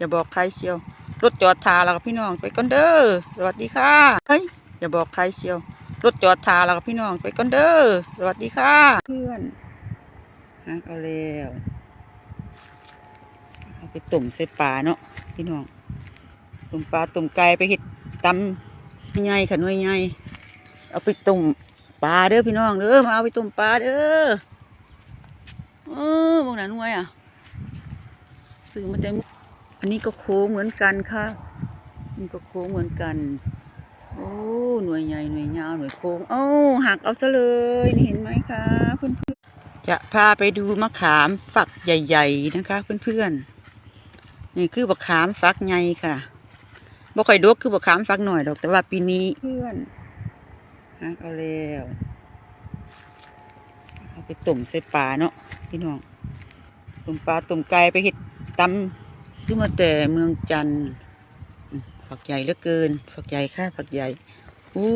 อย่าบอกใครเชียว รถจอดทาแล้วกับพี่น้องไปก่อนเด้อ สวัสดีค่ะ เฮ้ย อย่าบอกใครเชียว รถจอดทาแล้วกับพี่น้องไปก่อนเด้อ สวัสดีค่ะ เพื่อนหาเอาแล้วเอาไปต้มใส่ปลาเนาะพี่น้องต้มปลาต้มไก่ไปเห็ดตำใหญ่ค่ะน่วยใหญ่เอาไปต้มปลาเด้อพี่น้องเด้อ มาเอาไปต้มปลาเด้อเออพวกนั้นหน่วยอะซื้อมาแต่ อันนี้ก็โค้งเหมือนกันค่ะนี่ก็โค้งเหมือนกัน โอ้หน่วยใหญ่หน่วยยาวหน่วยโค้งเอ้หักเอาซะเลยเห็นไหมคะเพื่อนๆจะพาไปดูมะขามฝักใหญ่ ๆ นะคะ เพื่อนๆนี่คือมะขามฝักใหญ่ค่ะบ่ค่อยดกคือมะขามฝักหน่อยดอก แต่ว่าปีนี้เพื่อนหักเอาแล้วเอาไปต้มใส่ปลาเนาะพี่น้องต้มปลาต้มไก่ไปเห็ดตำ คือมาแต่เมืองจันทร์ฝักใหญ่เหลือเกิน ฝักใหญ่ค่ะฝักใหญ่อู้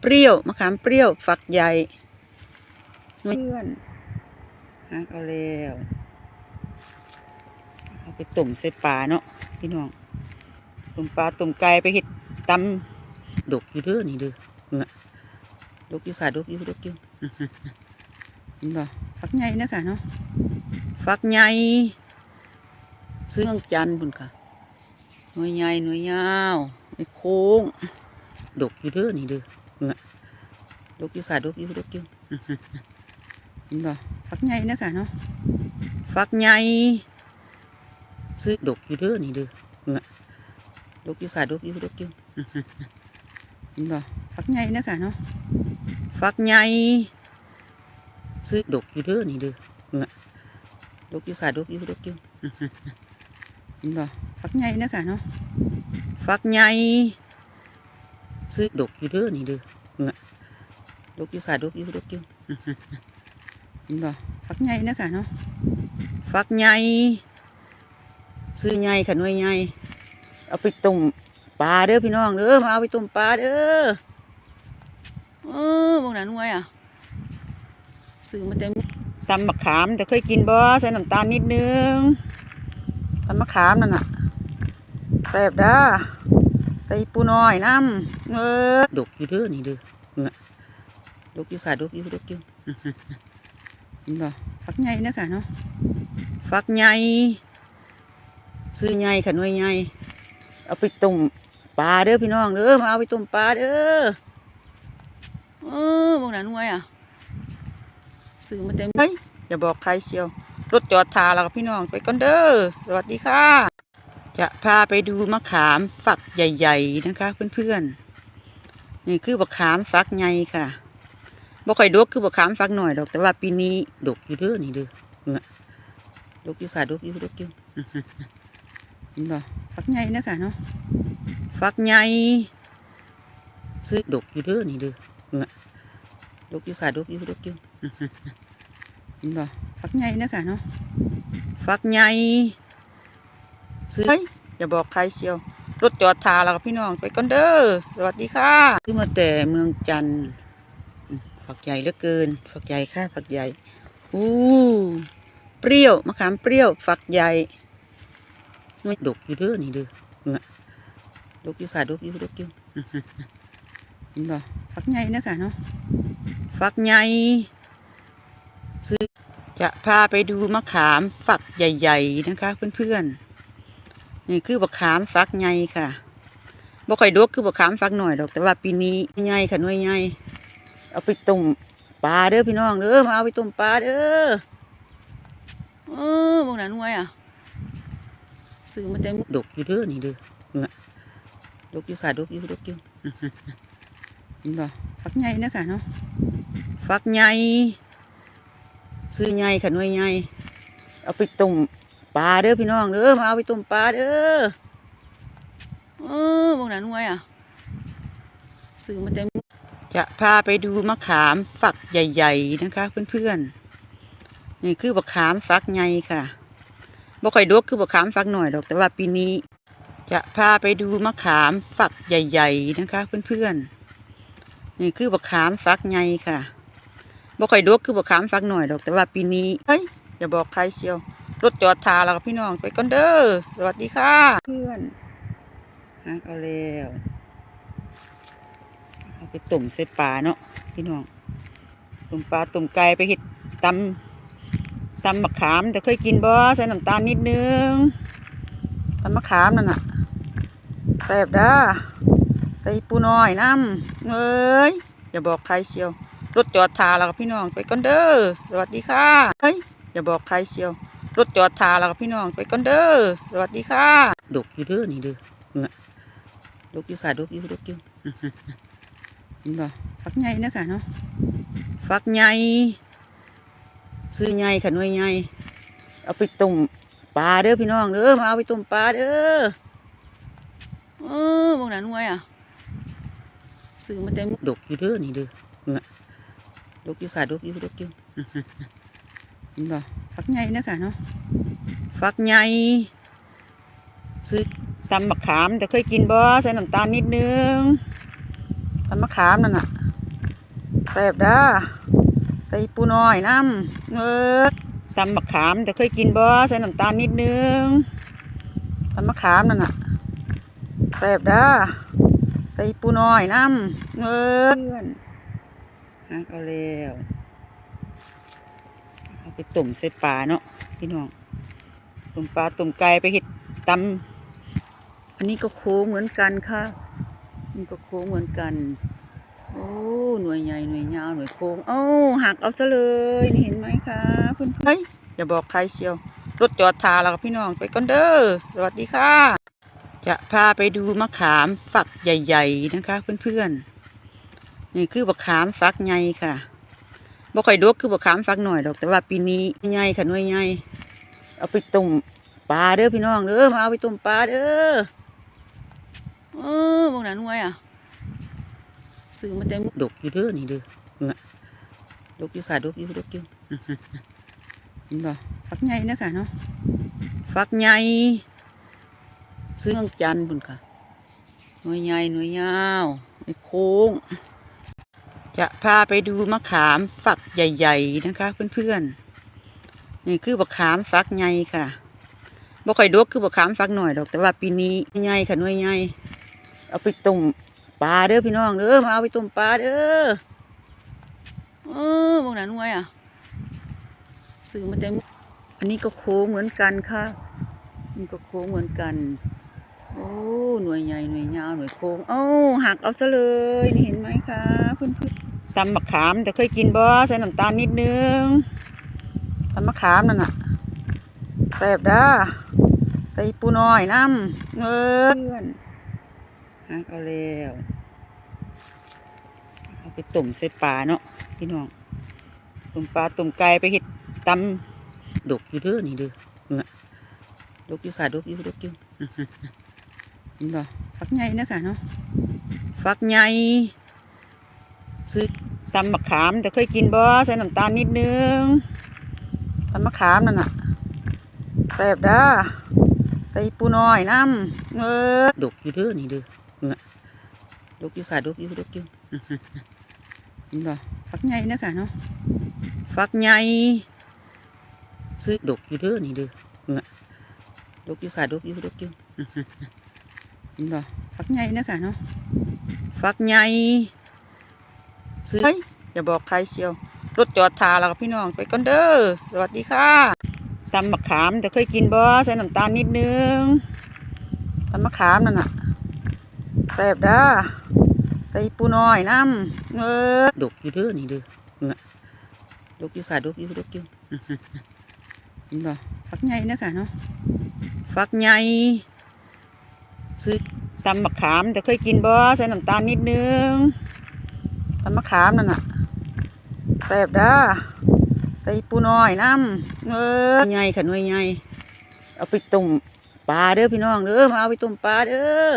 เปรี้ยวมะขามเปรี้ยวฝักใหญ่เพื่อนหาเอาแล้วเอาไปต้มใส่ปลาเนาะพี่น้องต้มปลาต้มไก่ไปเห็ดตำดกอยู่เด้อนี่เด้อเนี่ยดกอยู่ค่ะดกอยู่ดกอยู่เห็นบ่ฝักใหญ่นะค่ะเนาะฝักใหญ่ ซื้อเมืองจันทร์พุ่นค่ะ หน่วยใหญ่หน่วยยาวหน่วยโค้ง ดกอยู่เด้อนี่เด้อเนี่ยดกอยู่ค่ะ ดกอยู่ดกอยู่เห็นบ่ฝักใหญ่นะค่ะเนาะฝักใหญ่ ซื้อดกอยู่เด้อนี่เด้อเนี่ยดกอยู่ค่ะ ดกอยู่ดกอยู่เห็นบ่ฝักใหญ่นะค่ะเนาะฝักใหญ่ซื้อดกอยู่เด้อนี่เด้อเนี่ยดกอยู่ค่ะ ดกอยู่ดกอยู่ เห็นบ่ฝักใหญ่นะคะเนาะฝักใหญ่ซื้อดกอยู่เด้อนี่เด้อเนี่ยดกอยู่ค่ะดกอยู่ดกอยู่เห็นบ่ฝักใหญ่นะคะเนาะฝักใหญ่ซื้อใหญ่ค่ะหน่วยใหญ่เอาไปต้มปลาเด้อพี่น้องเด้อมาเอาไปต้มปลาเด้อเออพวกนั้นหน่วยอะซื้อมาเต็มตำมะขามแต่เคยกินบ่ใส่น้ำตาลนิดนึง ตำมะขามนั่นน่ะแซ่บด้าใส่ปูน้อยน้ำเออดกอยู่เด้อนี่เด้อเนี่ยดกอยู่ค่ะดกอยู่ดกอยู่เห็นบ่ฝักใหญ่นะคะเนาะฝักใหญ่ซื้อใหญ่ค่ะหน่วยใหญ่เอาไปต้มปลาเด้อพี่น้องเด้อมาเอาไปต้มปลาเด้อเออพวกนั้นหน่วยอะซื้อมาเต็มเฮ้ยอย่าบอกใครเชียว รถจอดทาแล้วกับพี่น้องไปก่อนเด้อสวัสดีค่ะ จะพาไปดูมะขามฝักใหญ่ ๆ นะคะเพื่อนๆนี่คือมะขามฝักใหญ่ค่ะบ่ค่อยดกคือมะขามฝักหน่อยดอกแต่ว่าปีนี้ดกอยู่เด้อนี่เด้อดกอยู่ค่ะดกอยู่ดกอยู่เห็นบ่ฝักใหญ่นะคะเนาะฝักใหญ่ซื้อดกอยู่เด้อนี่เด้อดกอยู่ค่ะดกอยู่ดกอยู่เห็นบ่ ฝักใหญ่นะคะเนาะฝักใหญ่ซื้อเฮ้ยอย่าบอกใครเชียว รถจอดทาแล้วกับพี่น้องไปก่อนเด้อสวัสดีค่ะซื้อมาแต่เมืองจันทร์อืมฝักใหญ่เหลือเกิน ฝักใหญ่ค่ะ ฝักใหญ่อู้เปรี้ยวมะขามเปรี้ยว ฝักใหญ่ไม่ดกอยู่เด้อนี่เด้อเนี่ยดกอยู่ค่ะดกอยู่ดกอยู่เห็นบ่ฝักใหญ่นะคะเนาะฝักใหญ่ซื้อ จะพาไปดูมะขามฝักใหญ่ ๆ นะคะ เพื่อนๆนี่คือมะขามฝักใหญ่ค่ะบ่ค่อยดกคือมะขามฝักหน่อยดอก แต่ว่าปีนี้ใหญ่ค่ะน่วยใหญ่เอาไปต้มปลาเด้อพี่น้องเด้อมาเอาไปต้มปลาเด้อเออพวกนั้นหน่วยอะซื้อมาเต็มดกอยู่เด้อนี่เด้อดกอยู่ค่ะดกอยู่ดกอยู่เห็นบ่ฝักใหญ่นะค่ะเนาะฝักใหญ่ ซื้อใหญ่ค่ะหน่วยใหญ่เอาไปต้มปลาเด้อพี่น้องเด้อมาเอาไปต้มปลาเด้อเออพวกนั้นหน่วยอะซื้อมาเต็มจะพาไปดูมะขามฝักใหญ่ ๆ นะคะ เพื่อนๆนี่คือมะขามฝักใหญ่ค่ะบ่ค่อยดกคือมะขามฝักหน่อยดอกแต่ว่าปีนี้ จะพาไปดูมะขามฝักใหญ่ ๆ นะคะ เพื่อนๆนี่คือมะขามฝักใหญ่ค่ะ บ่ค่อยดกคือบ่ขามฟักหน่อยดอก แต่ว่าปีนี้เฮ้ยอย่าบอกใครเชียว รถจอดทาแล้วกับพี่น้องไปก่อนเด้อสวัสดีค่ะ เพื่อนหาเอาแล้วเอาไปต้มใส่ปลาเนาะพี่น้องต้มปลาต้มไก่ไปเห็ดตำตำมะขามแต่เคยกินบ่ใส่น้ำตาลนิดนึงตำมะขามนั่นน่ะแซ่บด้อใส่ปูน้อยน้ำเอ้ยอย่าบอกใครเชียว รถจอดทาแล้วกับพี่น้องไปก่อนเด้อสวัสดีค่ะเฮ้ยอย่าบอกใครเชียว รถจอดทาแล้วกับพี่น้องไปก่อนเด้อสวัสดีค่ะดกอยู่เด้อนี่เด้อเนี่ยดกอยู่ค่ะดกอยู่ดกอยู่เห็นบ่ฟักใหญ่นะค่ะเนาะฟักใหญ่ซื้อใหญ่ค่ะหน่วยใหญ่เอาไปต้มปลาเด้อพี่น้องเด้อมาเอาไปต้มปลาเด้อเออพวกนั้นหน่วยอะซื้อมาเต็มดกอยู่เด้อนี่เด้อ ดกอยู่ค่ะดกอยู่ดกอยู่เห็นบ่ฟักใหญ่นะค่ะเนาะฟักใหญ่ซื้อตำมะขามแต่เคยกินบ่ใส่น้ำตาลนิดนึงตำมะขามนั่นน่ะแซ่บด้อใส่ปูน้อยน้ำเออตำมะขามแต่เคยกินบ่ใส่น้ำตาลนิดนึงตำมะขามนั่นน่ะแซ่บด้อใส่ปูน้อยน้ำเออ เพื่อาเอาแล้วเอาไปต้มใส่ปลาเนาะพี่น้องต้มปลาต้มไก่ไปเห็ดตำอันนี้ก็โค้งเหมือนกันค่ะนี่ก็โค้งเหมือนกันโอ้หน่วยใหญ่หน่วยยาวหน่วยโค้งเอ้าหักเอาซะเลยเห็นไหมคะเพื่อนเฮ้ยอย่าบอกใครเชียวรถจอดทาแล้วกับพี่น้องไปก่อนเด้อสวัสดีค่ะ จะพาไปดูมะขามฝักใหญ่ ๆ นะคะ เพื่อนๆ นี่คือมะขามฝักใหญ่ค่ะบ่ค่อยดกคือบ่ขามฟักหน่อยดอก แต่ว่าปีนี้ใหญ่ค่ะหน่วยใหญ่เอาไปต้มปลาเด้อพี่น้องเด้อมาเอาไปต้มปลาเด้อเออพวกนั้นหน่วยอะซื้อมาเต็มดกอยู่เด้อนี่เด้อเนี่ยดกอยู่ค่ะดกอยู่ดกอยู่เห็นบ่ฟักใหญ่นะค่ะเนาะฟักใหญ่ซื้อเมืองจันทร์พุ่นค่ะหน่วยใหญ่หน่วยยาวไอ้โค้ง จะพาไปดูมะขามฝักใหญ่ ๆ นะคะ เพื่อนๆนี่คือมะขามฝักใหญ่ค่ะบ่ค่อยดกคือมะขามฝักหน่อยดอก แต่ว่าปีนี้ใหญ่ค่ะหน่วยใหญ่เอาไปต้มปลาเด้อพี่น้องเด้อมาเอาไปต้มปลาเด้อเออพวกนั้นหน่วยอะซื้อมาเต็มอันนี้ก็โค้งเหมือนกันค่ะนี่ก็โค้งเหมือนกัน โอ้หน่วยใหญ่หน่วยยาวหน่วยโค้งเอ้าหักเอาซะเลยเห็นไหมคะเพื่อนๆ ตำมะขามแต่เคยกินบ่ใส่น้ำตาลนิดนึงตำมะขามนั่นน่ะแซ่บด้อใส่ปูน้อยน้ำเออเพื่อนหักเอาแล้วเอาไปต้มใส่ปลาเนาะพี่น้องต้มปลาต้มไก่ไปเห็ดตำดกอยู่เด้อนี่เด้อเนี่ยดกอยู่ค่ะดกอยู่ดกอยู่เห็นบ่ฟักใหญ่นะค่ะเนาะฟักใหญ่ซื้อ ตำมะขามแต่เคยกินบ่ใส่น้ำตาลนิดนึงตำมะขามนั่นน่ะแซ่บด้อใส่ปูน้อยน้ำเออดกอยู่เด้อนี่เด้อเนี่ยดกอยู่ค่ะดกอยู่ดกอยู่เห็นบ่ฟักใหญ่นะค่ะเนาะฟักใหญ่ซื้อดกอยู่เด้อนี่เด้อเนี่ยดกอยู่ค่ะดกอยู่ดกอยู่เห็นบ่ฟักใหญ่นะค่ะเนาะฟักใหญ่ ซื้อเฮ้ยอย่าบอกใครเชียว รถจอดทาแล้วกับพี่น้องไปก่อนเด้อสวัสดีค่ะตำมะขามแต่เคยกินบ่ใส่น้ำตาลนิดนึงตำมะขามนั่นน่ะแซ่บด้อใส่ปูน้อยน้ำเออดกอยู่เด้อนี่เด้อเนี่ยดกอยู่ค่ะดกอยู่ดกอยู่เห็นบ่ฟักใหญ่นะค่ะเนาะฟักใหญ่ซื้อตำมะขามแต่เคยกินบ่ใส่น้ำตาลนิดนึง ตำมะขามนั่นน่ะแซ่บด้อใส่ปูน้อยน้ำเออใหญ่ค่ะหน่วยใหญ่เอาไปต้มปลาเด้อพี่น้องเด้อมาเอาไปต้มปลาเด้อ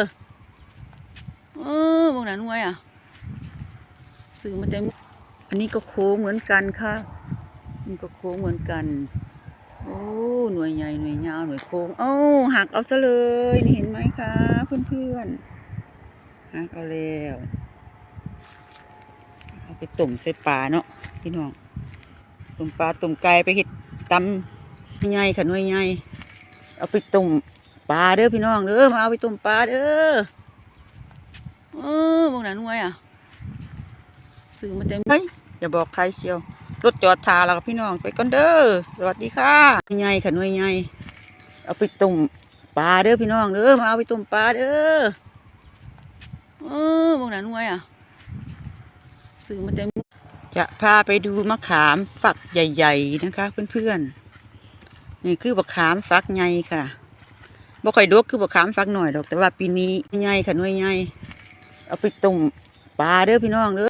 เออพวกนั้นหน่วยอะซื้อมาเต็มอันนี้ก็โค้งเหมือนกันค่ะนี่ก็โค้งเหมือนกันโอ้หน่วยใหญ่หน่วยยาวหน่วยโค้งเอ้าหักเอาซะเลยนี่เห็นไหมคะเพื่อนๆหักเอาแล้ว ไปต้มใส่ปลาเนาะพี่น้องต้มปลาต้มไก่ไปเห็ดตใหญ่ค่ะหน่วยใหญ่เอาไปต้มปลาเด้อพี่น้องเด้อมาเอาไปต้มปลาเด้อเออพวกนั้นน่วยอะซื้อมาเต็มเฮ้ยอย่าบอกใครเชียวรถจอดทาแล้วกับพี่น้องไปก่อนเด้อสวัสดีค่ะใหญ่ค่ะหน่วยใหญ่เอาไปต้มปลาเด้อพี่น้องเด้อมาเอาไปต้มปลาเด้อเออพวกนั้นน่วยอะ ซื้อมาเต็มจะพาไปดูมะขามฝักใหญ่ ๆ นะคะ เพื่อนๆนี่คือมะขามฝักใหญ่ค่ะบ่ค่อยดกคือมะขามฝักหน่อยดอก แต่ว่าปีนี้ใหญ่ค่ะหน่วยใหญ่เอาไปต้มปลาเด้อพี่น้องเด้อ